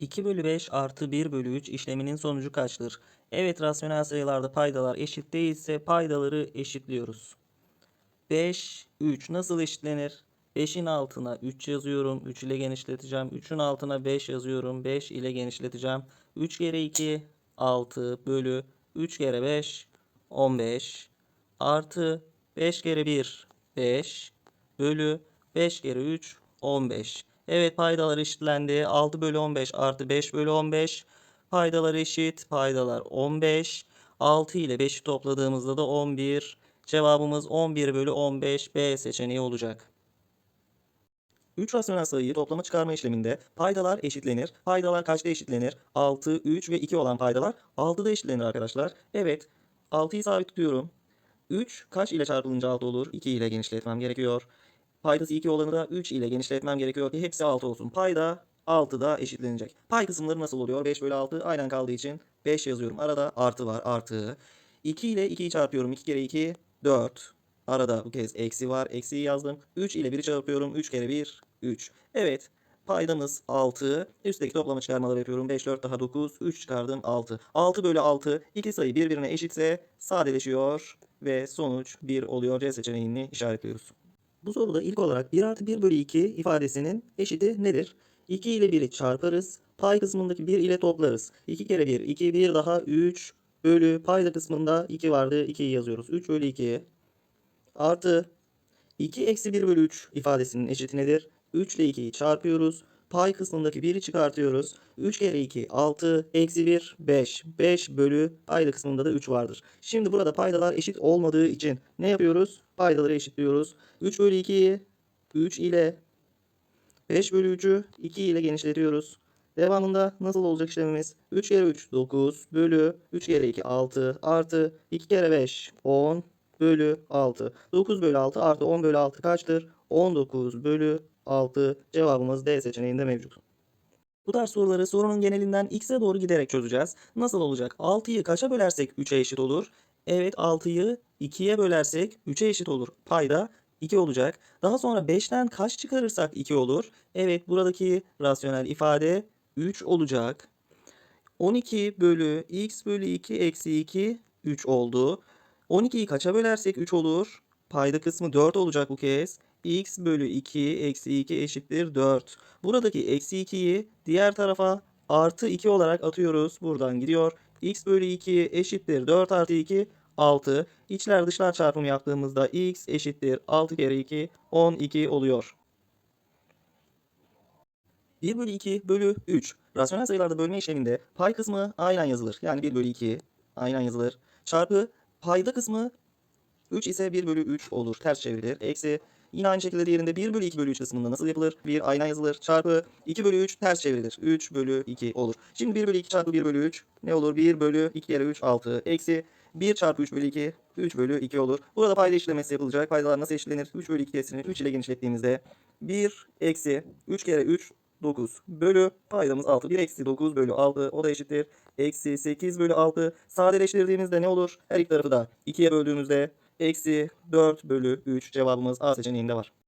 2 bölü 5 artı 1 bölü 3 işleminin sonucu kaçtır? Evet rasyonel sayılarda paydalar eşit değilse paydaları eşitliyoruz. 5, 3 nasıl eşitlenir? 5'in altına 3 yazıyorum. 3 ile genişleteceğim. 3'ün altına 5 yazıyorum. 5 ile genişleteceğim. 3 kere 2 6 bölü 3 kere 5 15 artı 5 kere 1 5 bölü 5 kere 3 15. Evet paydalar eşitlendi. 6 bölü 15 artı 5 bölü 15. Paydalar eşit. Paydalar 15. 6 ile 5'i topladığımızda da 11. Cevabımız 11 bölü 15 B seçeneği olacak. 3 rasyonel sayıyı toplama çıkarma işleminde paydalar eşitlenir. Paydalar kaçta eşitlenir? 6, 3 ve 2 olan paydalar 6'da eşitlenir arkadaşlar. Evet 6'yı sabit tutuyorum. 3 kaç ile çarpılınca 6 olur? 2 ile genişletmem gerekiyor. Paydası 2 olanı da 3 ile genişletmem gerekiyor ki hepsi 6 olsun. Payda 6'da eşitlenecek. Pay kısımları nasıl oluyor? 5 bölü 6 aynen kaldığı için 5 yazıyorum. Arada artı var artı. 2 ile 2'yi çarpıyorum. 2 kere 2 4. Arada bu kez eksi var. Eksiyi yazdım. 3 ile 1'i çarpıyorum. 3 kere 1 3. Evet. Paydamız 6. Üstteki toplama çıkarmaları yapıyorum. 5, 4 daha 9. 3 çıkardım 6. 6 bölü 6. İki sayı birbirine eşitse sadeleşiyor. Ve sonuç 1 oluyor. C seçeneğini işaretliyoruz. Bu soruda ilk olarak 1 artı 1 bölü 2 ifadesinin eşiti nedir? 2 ile 1'i çarparız. Pay kısmındaki 1 ile toplarız. 2 kere 1, 2, 1 daha 3 bölü payda kısmında 2 vardı. 2'yi yazıyoruz. 3 bölü 2 artı 2 eksi 1 bölü 3 ifadesinin eşiti nedir? 3 ile 2'yi çarpıyoruz. Pay kısmındaki 1'i çıkartıyoruz. 3 kere 2 6 eksi 1 5. 5 bölü payda kısmında da 3 vardır. Şimdi burada paydalar eşit olmadığı için ne yapıyoruz? Paydaları eşitliyoruz. 3 bölü 2'yi 3 ile 5 bölü 3'ü 2 ile genişletiyoruz. Devamında nasıl olacak işlemimiz? 3 kere 3 9 bölü 3 kere 2 6 artı 2 kere 5 10 bölü 6. 9 bölü 6 artı 10 bölü 6 kaçtır? 19 bölü 6 cevabımız D seçeneğinde mevcut. Bu tarz soruları sorunun genelinden x'e doğru giderek çözeceğiz. Nasıl olacak? 6'yı kaça bölersek 3'e eşit olur? Evet 6'yı 2'ye bölersek 3'e eşit olur. Payda 2 olacak. Daha sonra 5'ten kaç çıkarırsak 2 olur? Evet buradaki rasyonel ifade 3 olacak. 12 bölü x bölü 2 eksi 2 3 oldu. 12'yi kaça bölersek 3 olur? Payda kısmı 4 olacak bu kez. x bölü 2 eksi 2 eşittir 4. Buradaki eksi 2'yi diğer tarafa artı 2 olarak atıyoruz. Buradan gidiyor. x bölü 2 eşittir 4 artı 2 6. İçler dışlar çarpımı yaptığımızda x eşittir 6 kere 2 12 oluyor. 1 bölü 2 bölü 3. Rasyonel sayılarda bölme işleminde pay kısmı aynen yazılır. Yani 1 bölü 2 aynen yazılır. Çarpı payda kısmı 3 ise 1 bölü 3 olur. Ters çevrilir. Eksi yine aynı şekilde diğerinde 1 bölü 2 bölü 3 kısmında nasıl yapılır? 1 aynen yazılır. Çarpı 2 bölü 3 ters çevrilir. 3 bölü 2 olur. Şimdi 1 bölü 2 çarpı 1 bölü 3 ne olur? 1 bölü 2 kere 3 6. Eksi 1 çarpı 3 bölü 2 3 bölü 2 olur. Burada payda işlemesi yapılacak. Paydalar nasıl eşitlenir? 3 bölü 2 kesini 3 ile genişlettiğimizde 1 eksi 3 kere 3 9 bölü paydamız 6. 1 eksi 9 bölü 6 o da eşittir. Eksi 8 bölü 6 sadeleştirdiğimizde ne olur? Her iki tarafı da 2'ye böldüğümüzde eksi 4 bölü 3 cevabımız A seçeneğinde var.